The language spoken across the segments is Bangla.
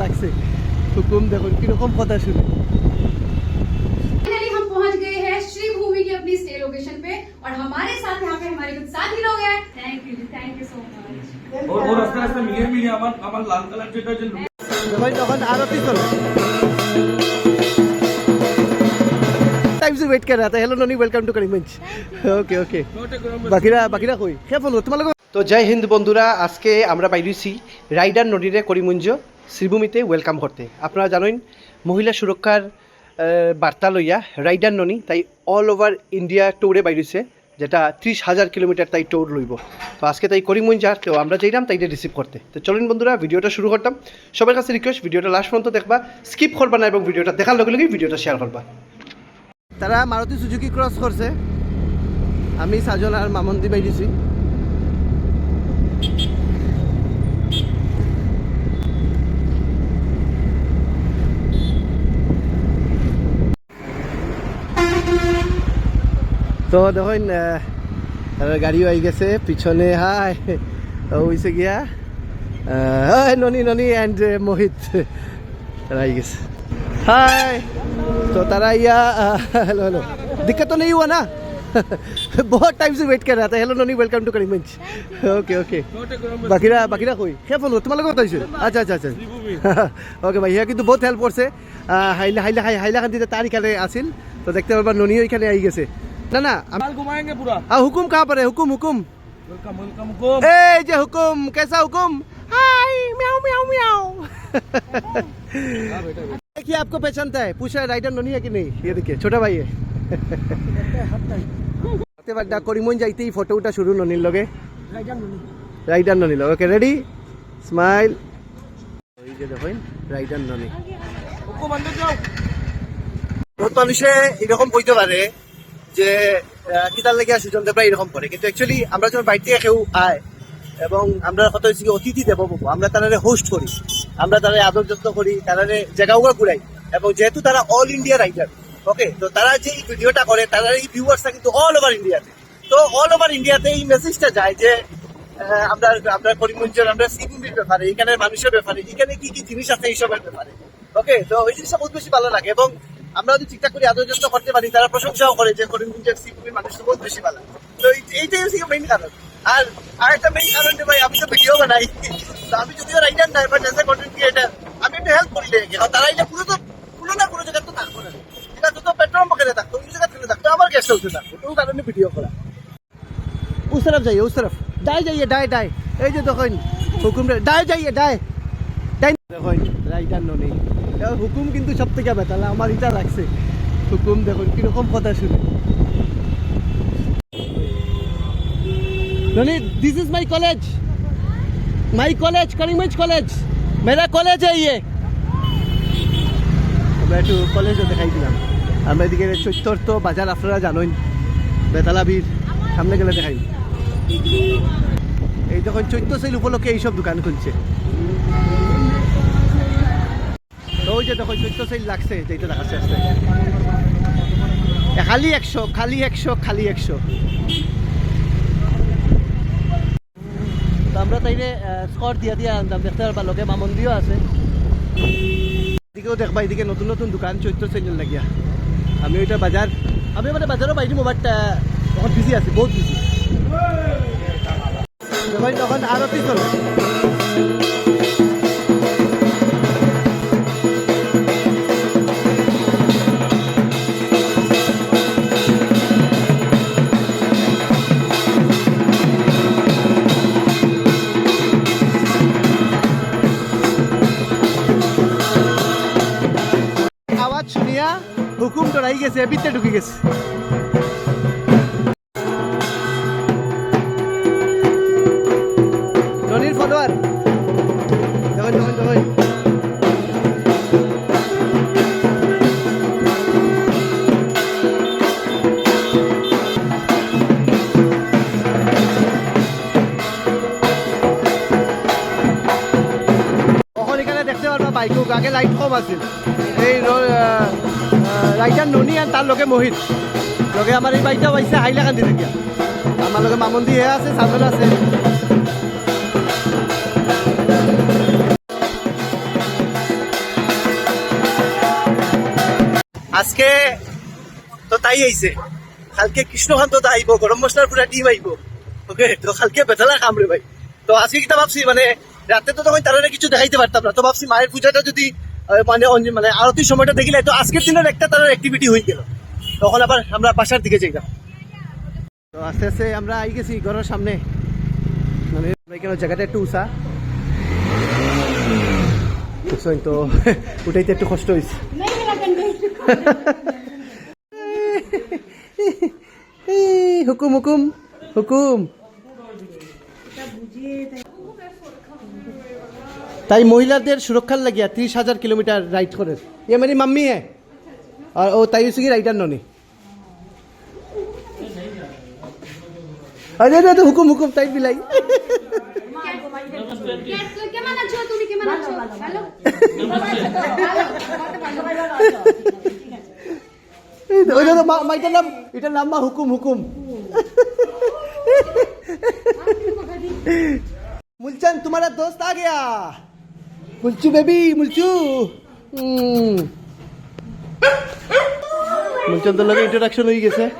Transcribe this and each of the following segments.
লাগছে হুকুম দেখুন কিরকম কথা শুনে फाइनली हम पहुंच गए हैं श्री भूमि की अपनी स्टे लोकेशन पे और हमारे साथ यहाँ पे हमारे कुछ साथी लोग हैं thank you thank you so much और वो रास्ते रास्ते मिलिए मिलिए আমার আমার লাল কালার যেটা যে দেখুন তখন आरती चले টাইম সে ওয়েট করা hello Noni welcome to Karimganj okay okay বাকিরা বাকিরা কই? কে ফোন তোমালোক তো জয় হিন্দ বন্ধুরা, আজকে আমরা বাইরেছি রাইডার নদীরে করিমঞ্জ শ্রীভূমিতে ওয়েলকাম করতে। আপনারা জানেন, মহিলা সুরক্ষার বার্তা লইয়া রাইডার ননি, তাই অল ওভার ইন্ডিয়া টোরে বাইরেছে যেটা ত্রিশ হাজার কিলোমিটার তাই টোর লইব। তো আজকে তাই করিমঞ্জ আর তো আমরা যাইলাম তাই রিসিভ করতে। তো চলুন বন্ধুরা, ভিডিওটা শুরু করতাম। সবার কাছে রিকোয়েস্ট ভিডিওটা লাস্ট পর্যন্ত দেখবা স্কিপ করবা না এবং ভিডিওটা দেখার লগে লগে ভিডিওটা শেয়ার করবা। তারা মারুতি সুজুকি ক্রস করছে আমি সাজন আর মামন্দি বাইরেছি তো দেখুন গাড়িও আই গেছে, পিছনে, হাই হইছে গিয়া। ননি ননি অ্যান্ড মোহিত আই গেছে। हाय तो तारा या हेलो हेलो दिक्कत तो नहीं हुआ ना बहुत टाइम से वेट कर रहा था hello Noni welcome to Karimganj okay okay বাকিরা বাকিরা কই কে ফোন তোমালোক কথা হয়েছে আচ্ছা আচ্ছা আচ্ছা ওকে ভাই ইয়া কিন্তু বহুত হেল্প করছে আহ, হাইলা হাইলা হাই হাইলাকান্দিতে তার এখানে আসিল তো দেখতে পারবা ননিও এখানে আই গেছে না না আম- माल घुमाएंगे पूरा আ, হুকুম কাহা পরে হুকুম হুকুম वेलकम वेलकम को এই যে হুকুম কেসা হুকুম হাই মিয়াও মিয়াও মিয়াও देखिए आपको पहचानता है पूछा है राइडर नोनी है कि नहीं ये देखिए छोटा भाई है হাতে বাড্ডা করিমন যাইতেই ফটো উঠা শুরু ননির লগে রাইডার ননি লগে ওকে রেডি স্মাইল ওই যে দেখেন রাইডার ননি को अंदर जाओ বহুত মানুষে এরকম বইতে পারে যে আহ, কিতার লেগে সুজন দেবরা এরকম করে কিন্তু অ্যাকচুয়ালি আমরা যখন বাইরে থেকে কেউ আয় এবং আমরা কত হচ্ছে কি অতিথি দেব আমরা তারা হোস্ট করি আমরা তারা আদর যত্ন করি, তারা জায়গাও ঘুরাই। এবং যেহেতু তারা অল ইন্ডিয়া রাইডার ওকে তো তারা যে এই ভিডিওটা করে, তারা এই ভিউয়ার্সটা কিন্তু অল ওভার ইন্ডিয়াতে তো। অল ওভার ইন্ডিয়াতে এই মেসেজটা যায় যে আমরা আমরা করিমগঞ্জের, আমরা সিকিমের ব্যাপারে, এখানের মানুষের ব্যাপারে, এখানে কি কি জিনিস আছে এইসবের ব্যাপারে ওকে তো ওই জিনিসটা বহুত বেশি ভালো লাগে এবং আমরা যদি ঠিকঠাক করে আদর যত্ন করতে পারি, তারা প্রশংসাও করে যে করিমগঞ্জের সিকিমের মানুষ বহুত বেশি ভালো। তো এই- এইটাই হচ্ছে মেইন কারণ। আর আর একটা মেইন কারণ যে ভাই, আমি তো ভিডিও বানাই। আমি যদিও রাইটার নাই but as a content creator আমি একটু হেল্প করি লেগে আর তারা এটা পুরো তো পুরো না কোনো জায়গায় তো থাকবো না এটা তো পেট্রোল পকেটে থাকতো অন্য জায়গায় থেকে থাকতো আমার গেস্ট হাউসে থাকতো ওই কারণে ভিডিও করা उस तरफ जाइए उस तरफ डाय जाइए डाय डाय এই যে দেখুন হুকুম ডায় যাইয়ে ডায় ডাই দেখুন রাইটার নো নেই এবার হুকুম কিন্তু সব থেকে বেতালা আমার এটা রাখছে হুকুম দেখুন কিরকম কথা শুনে ननी this is my college my college Karimganj college मेरा कॉलेज है ये আমরা একটু কলেজও দেখাই দিলাম আমরা এদিকে চৈত্তর বাজার আপনারা জানেন বেতালা বীর সামনে গেলে দেখাই এই যখন চৈত্র সেল উপলক্ষে এইসব দোকান খুলছে তো ওই যে তখন চৈত্র সেল লাগছে যেটা দেখাচ্ছে আসছে এ, খালি একশো খালি একশো খালি একশো আমরা তাইলে স্কট দিয়া দিয়া আনতাম। দেখতে পারবা লোকে মামন্দিও আছে। এদিকেও দেখবা এদিকে নতুন নতুন দোকান চৈত্র সেল লাগিয়া। আমি ওইটা বাজার আমি মানে বাজারও বাইরে মোবাইলটা বহুত বিজি আছি বহুত বিজি যখন তখন আরতি চলে। শুনিয়া হুকুম ডরাই গেছে বিতে ঢুকে গেছে। রনির ফলোয়ার। দেখতে আগে লাইট কম আছিল। এই রাইটার ননি আর তার লগে মোহিত। লগে আমার এই বাইকটা পাইছে হাইলাকান্দি থেকে আমার লগে মামন দিয়ে আছে সামনে আছে। আজকে তো তাই আইছে কালকে কৃষ্ণকান্ত দা আইব গরম মশলার পুরা টিম আইব ওকে তো কালকে বেতালা খাম রে ভাই। তো আজকে কিটা ভাবছি মানে রাতে তো তখন তারা কিছু দেখাইতে পারতাম না। তো ভাবছি মায়ের পূজাটা যদি মানে মানে আরতির সময়টা দেখিলে তো আজকের দিনের একটা তার অ্যাক্টিভিটি হয়ে গেল। তখন আবার আমরা বাসার দিকে যাইলাম তো আস্তে আস্তে আমরা আই গেছি ঘরের সামনে। মানে জায়গাটা একটু উষা বুঝছেন তো? উঠাইতে একটু কষ্ট হয়েছে হুকুম হুকুম হুকুম। তাই মহিলাদের সুরক্ষার লাগিয়া ত্রিশ হাজার কিলোমিটার রাইড করে ये मेरी मम्मी है और वो ताई उसकी राइडर नोनी अरे अरे तो हुकुम हुकुम ताई बिलाई কে- কেমন আছো তুমি কেমন আছো ভালো ওই তো মা মা এটার নাম এটার নাম মা হুকুম হুকুম मुलचंद तुम्हारा दोस्त आ गया मुलचू बेबी मुलचू। हम्म। तो लगे इंट्रोडक्शन हो ही गए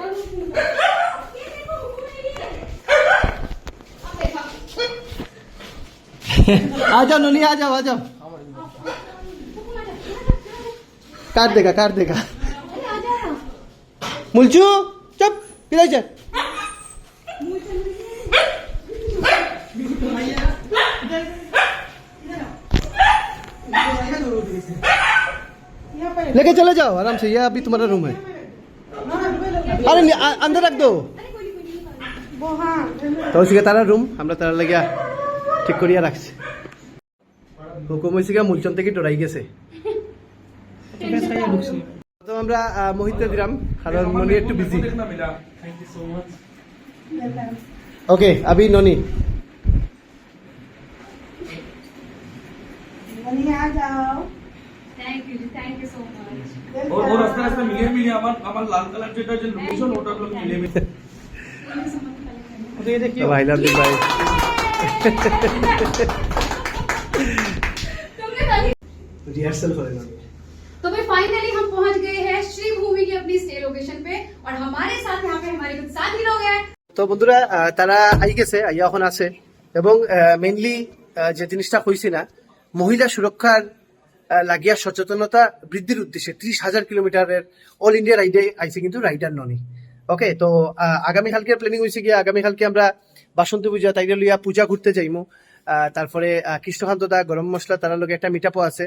आ जाओ नोनी आ जाओ आ जाओ। काट देगा काट देगा। मुलचू चुप किधर जा लेके चले जाओ आराम से ये अभी तुम्हारा रूम है अरे नहीं, आ- अंदर रख दो তো ওইদিকে তারা রুম আমরা তারা লাগিয়া ঠিক করিয়া রাখছি হুকুম হয়েছে গিয়া মূলচন থেকে ডরাই গেছে তো আমরা আহ, মোহিতে দিলাম কারণ মনি একটু বিজি देखना मिला thank you so much okay আবি ননি thank you thank you so much और और রাস্তা রাস্তা মিলিয়ে মিলিয়ে আমার আমার লাল কালার যেটা যে লোকেশন ওটা লোক মিলিয়ে মিলিয়ে তো ভাইলাম দিন ভাই तुमने कहा रिहर्सल করে না तो भाई फाइनली हम पहुंच गए हैं श्री भूमि की अपनी स्टे लोकेशन पे और हमारे साथ यहाँ पे हमारे कुछ साथी लोग हैं তো বন্ধুরা আহ, তারা আই গেছে আইয়া এখন আছে এবং মেইনলি যে জিনিসটা কইছি না মহিলা সুরক্ষার আহ, লাগিয়া সচেতনতা বৃদ্ধির উদ্দেশ্যে ত্রিশ হাজার কিলোমিটারের অল ইন্ডিয়া রাইডে আইছে কিন্তু রাইডার ননি। ওকে তো আগামীকালকে প্ল্যানিং হয়েছে গিয়ে আগামীকালকে আমরা বাসন্তী পূজা তাইলে লইয়া পূজা ঘুরতে যাইমু। তারপরে কৃষ্ণকান্ত দা, গরম মশলা তার লগে একটা মিটাপও আছে।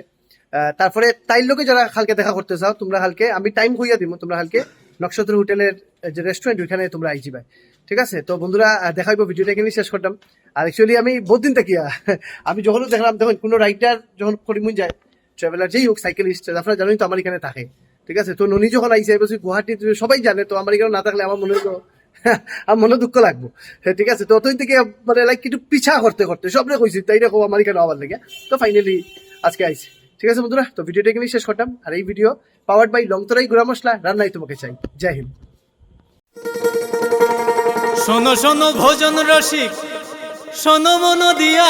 তারপরে তাইর লোকে যারা কালকে দেখা করতে চাও, তোমরা কালকে, আমি টাইম হইয়া দিব তোমরা কালকে নক্ষত্র হোটেলের যে রেস্টুরেন্ট ওইখানে তোমরা আইজি ভাই ঠিক আছে? তো বন্ধুরা দেখাইবো ভিডিওটা এখানে শেষ করতাম। আর অ্যাকচুয়ালি আমি বহুত দিন তাকিয়া আমি যখনও দেখলাম, দেখুন, কোনো রাইডার যখন করিমুন যায় ট্রাভেলার যেই হোক সাইকেলিস্ট আপনারা জানেন তো আমার এখানে থাকে। ঠিক আছে? তো ননি যখন আইসে বলছি গুয়াহাটি সবাই জানে তো আমার এখানে না থাকলে আমার মনে হলো আমার মনে দুঃখ লাগবো। ঠিক আছে? তো অতদিন থেকে মানে লাইক একটু পিছা করতে করতে সবরে কইছি, তাই দেখো আমার এখানে আবার লেগে। তো ফাইনালি আজকে আইছি ঠিক আছে বন্ধুরা? তো ভিডিওটা এখানেই শেষ করতাম আর এই ভিডিও পাওয়ার্ড বাই লংতরাই গুড়া মশলা, রান্নাই তোমাকে চাই। জয় হিন্দ। শোনো শোনো, ভোজন রসিক। শোনো মন দিয়া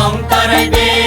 লং তরাই বেশ